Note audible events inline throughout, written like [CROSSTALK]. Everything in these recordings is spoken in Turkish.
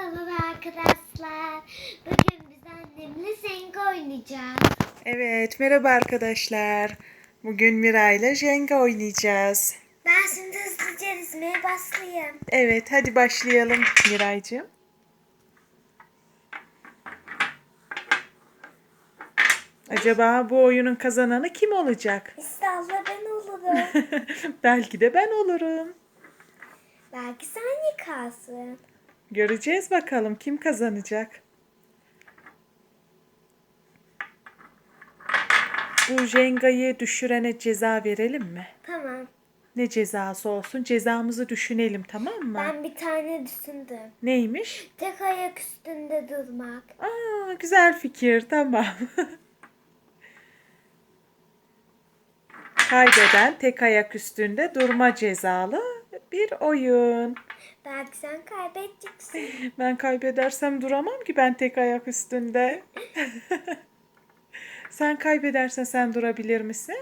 Merhabalar arkadaşlar. Bugün biz annemle Senga oynayacağız. Evet, merhaba arkadaşlar. Bugün Mira ile Jenga oynayacağız. Ben şimdi hızlıca dizmeye başlayayım. Evet, hadi başlayalım Miraycığım. Acaba bu oyunun kazananı kim olacak? [LAUGHS] İnşallah ben olurum. Belki de ben olurum. Belki sen yıkarsın. Göreceğiz bakalım kim kazanacak. Bu Jenga'yı düşürene ceza verelim mi? Tamam. Ne cezası olsun? Cezamızı düşünelim tamam mı? Ben bir tane düşündüm. Neymiş? Tek ayak üstünde durmak. Aa, güzel fikir. Tamam. [LAUGHS] Kaybeden tek ayak üstünde durma cezalı bir oyun. Belki sen kaybedeceksin. [LAUGHS] Ben kaybedersem duramam ki ben tek ayak üstünde. [LAUGHS] sen kaybedersen sen durabilir misin?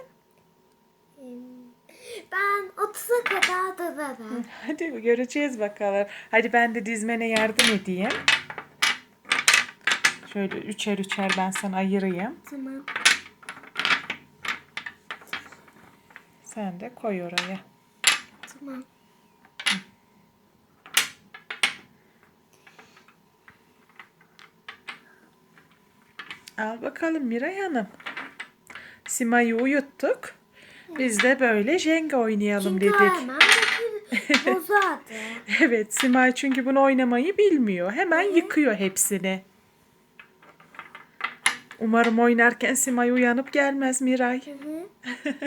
Ben 30'a kadar durarım. [LAUGHS] Hadi göreceğiz bakalım. Hadi ben de dizmene yardım edeyim. Şöyle üçer üçer ben sana ayırayım. Tamam. Sen de koy oraya. Tamam. Al bakalım Miray Hanım. Sima'yı uyuttuk. Biz de böyle Jenga oynayalım Çünkü dedik. hemen bakır bozardı. [LAUGHS] Evet Simay çünkü bunu oynamayı bilmiyor. Hemen yıkıyor hepsini. Umarım oynarken Simay uyanıp gelmez Miray. Hı hı. [LAUGHS]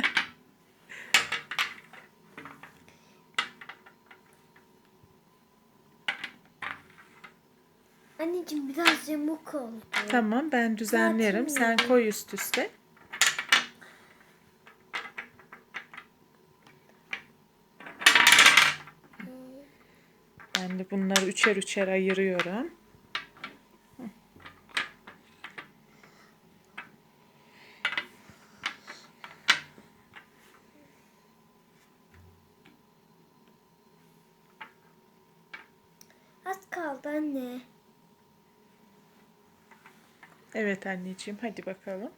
Anneciğim biraz yamuk oldu. Tamam ben düzenlerim. Sen koy üst üste. Ben de bunları üçer üçer ayırıyorum. Az kaldı anne. Evet anneciğim hadi bakalım.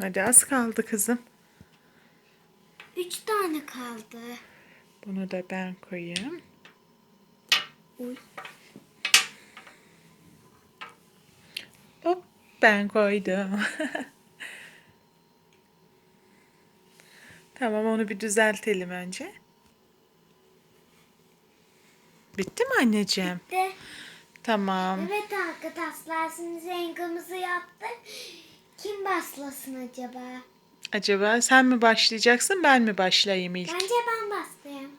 Hadi az kaldı kızım. Üç tane kaldı. Bunu da ben koyayım. Uy. Hop ben koydum. [LAUGHS] tamam onu bir düzeltelim önce. Bitti mi anneciğim? De. Tamam. Evet arkadaşlar şimdi zengamızı yaptık. Kim başlasın acaba? Acaba sen mi başlayacaksın ben mi başlayayım ilk? Bence ben başlayayım.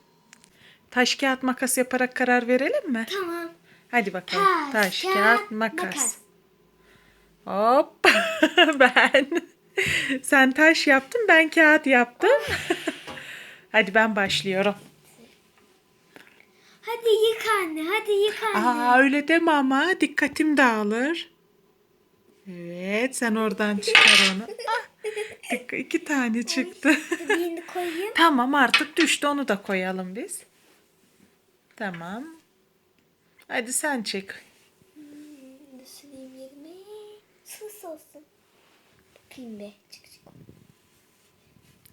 Taş kağıt makas yaparak karar verelim mi? Tamam. Hadi bakalım. Taş, kağıt, makas. makas. Hop. [LAUGHS] ben. Sen taş yaptın, ben kağıt yaptım. [LAUGHS] Hadi ben başlıyorum. Hadi yık anne, hadi yık anne. Aa öyle deme ama dikkatim dağılır. Evet, sen oradan çıkar onu. Ah, dik- iki tane çıktı. Birini koyayım. tamam artık düştü onu da koyalım biz. Tamam. Hadi sen çek. Düşüneyim yerime. Sus olsun. Bakayım be. Çık çık.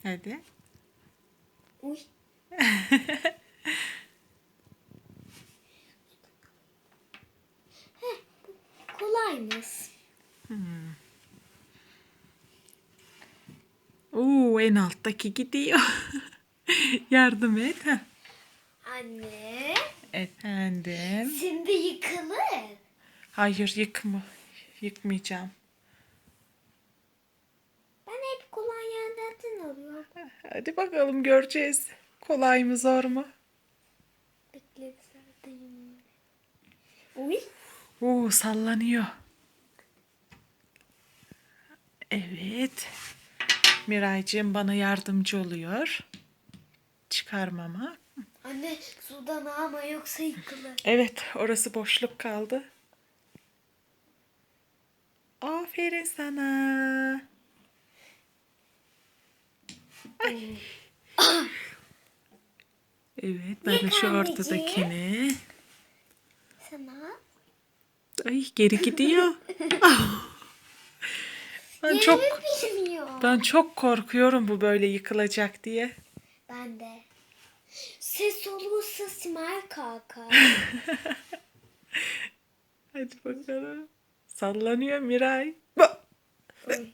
Hadi. Uy. [LAUGHS] Heh, bu kolaymış. Oo en alttaki gidiyor. [LAUGHS] Yardım et. Heh. Anne. Efendim. Şimdi yıkılır. Hayır yıkma. Yıkmayacağım. Ben hep kolay yerlerden alıyorum. Hadi bakalım göreceğiz. Kolay mı zor mu? Bekle. Uy. Oo sallanıyor. Evet. Miraycığım bana yardımcı oluyor. Çıkarmama. Anne sudan ama yoksa yıkılır. Evet orası boşluk kaldı. Aferin sana. Evet ben de şu ortadakini. Sana. Ay geri gidiyor. [LAUGHS] Ben çok Yerimi bilmiyor. ben çok korkuyorum bu böyle yıkılacak diye. Ben de. Ses olursa Simay kalkar. [LAUGHS] Hadi bakalım. Sallanıyor Miray. Anne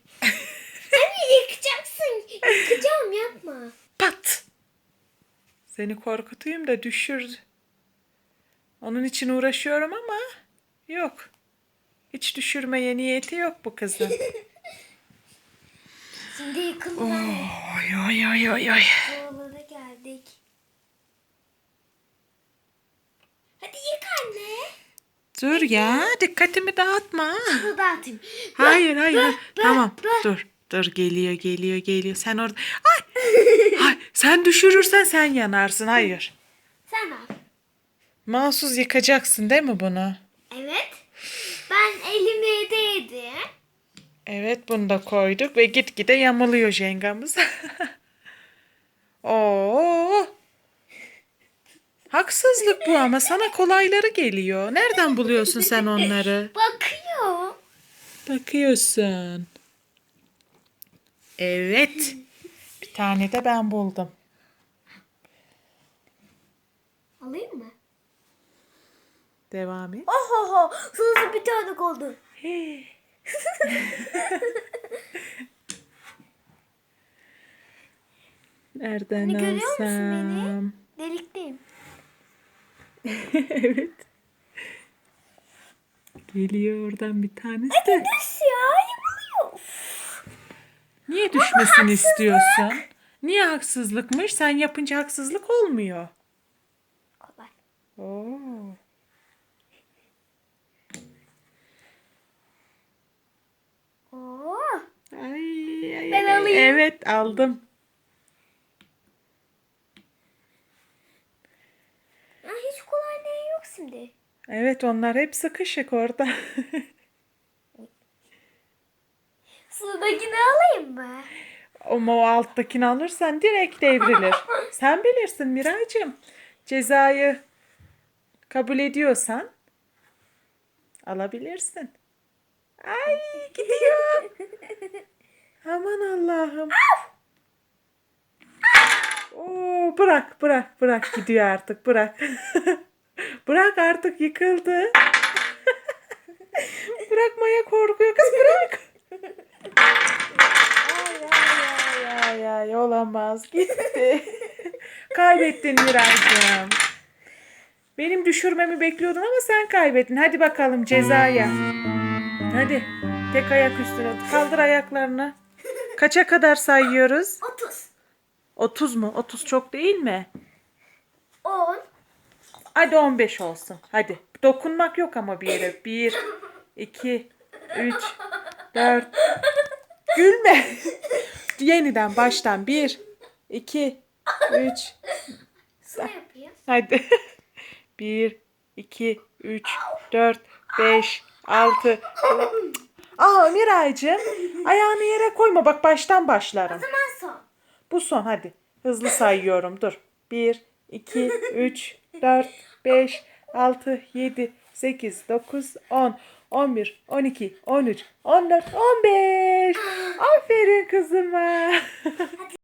yıkacaksın. Yıkacağım yapma. Pat. Seni korkutayım da düşür. Onun için uğraşıyorum ama yok. Hiç düşürmeye niyeti yok bu kızın. [LAUGHS] Şimdi yıkıldı. oy oy oy oy oy. Buralara geldik. Hadi yık anne. Dur ya dikkatimi dağıtma. Bunu da atayım. [LAUGHS] Hayır hayır. hayır. tamam dur. Dur geliyor geliyor geliyor. Sen orada. Ay. Ay, sen düşürürsen sen yanarsın. Hayır. Sen al. Mahsus yıkacaksın değil mi bunu? Evet. Ben elime değdi. Evet bunu da koyduk ve gitgide yamuluyor jengamız. [LAUGHS] Oo. Haksızlık bu ama sana kolayları geliyor. Nereden buluyorsun sen onları? Bakıyor. Bakıyorsun. Evet. Bir tane de ben buldum. Alayım mı? Devam et. Ohoho. Sözü bir tane oldu. Nereden Hani görüyor musun beni? Delikteyim. [LAUGHS] evet. Geliyor oradan bir tanesi de. Nasıl ya? Yıkılıyor. Niye düşmesini istiyorsun? Niye haksızlıkmış? Sen yapınca haksızlık olmuyor. Kolay. Oo. Oo. Ay, ay, Ben ay, alayım. Evet aldım. Ya hiç kolay ne yok şimdi. Evet onlar hep sıkışık orada. [LAUGHS] Sudakini alayım mı? Ama o alttakini alırsan direkt devrilir. [LAUGHS] Sen bilirsin Miraycığım. Cezayı kabul ediyorsan alabilirsin. Ay gidiyor. [LAUGHS] Aman Allah'ım. Oo, bırak bırak bırak gidiyor artık bırak. [LAUGHS] bırak artık yıkıldı. [LAUGHS] Bırakmaya korkuyor kız bırak. Ay ay ay ay ay olamaz gitti. Kaybettin Miraycığım. Benim düşürmemi bekliyordun ama sen kaybettin. Hadi bakalım cezaya. Hadi tek ayak üstüne kaldır ayaklarını. Kaça kadar sayıyoruz? 30. 30 mu? 30 çok değil mi? 10. Hadi 15 olsun. Hadi. Dokunmak yok ama bir yere. 1, 2, 3, 4. Gülme. Yeniden baştan. 1, 2, 3. Ne yapayım? Hadi. 1, 2, 3, 4, 5, 6. Aa Miraycığım. Ayağını yere koyma. Bak baştan başlarım. O zaman son. Bu son hadi. Hızlı sayıyorum. Dur. 1, 2, 3, 4, 5, 6, 7, 8, 9, 10, 11, 12, 13, 14, 15. Aferin kızıma.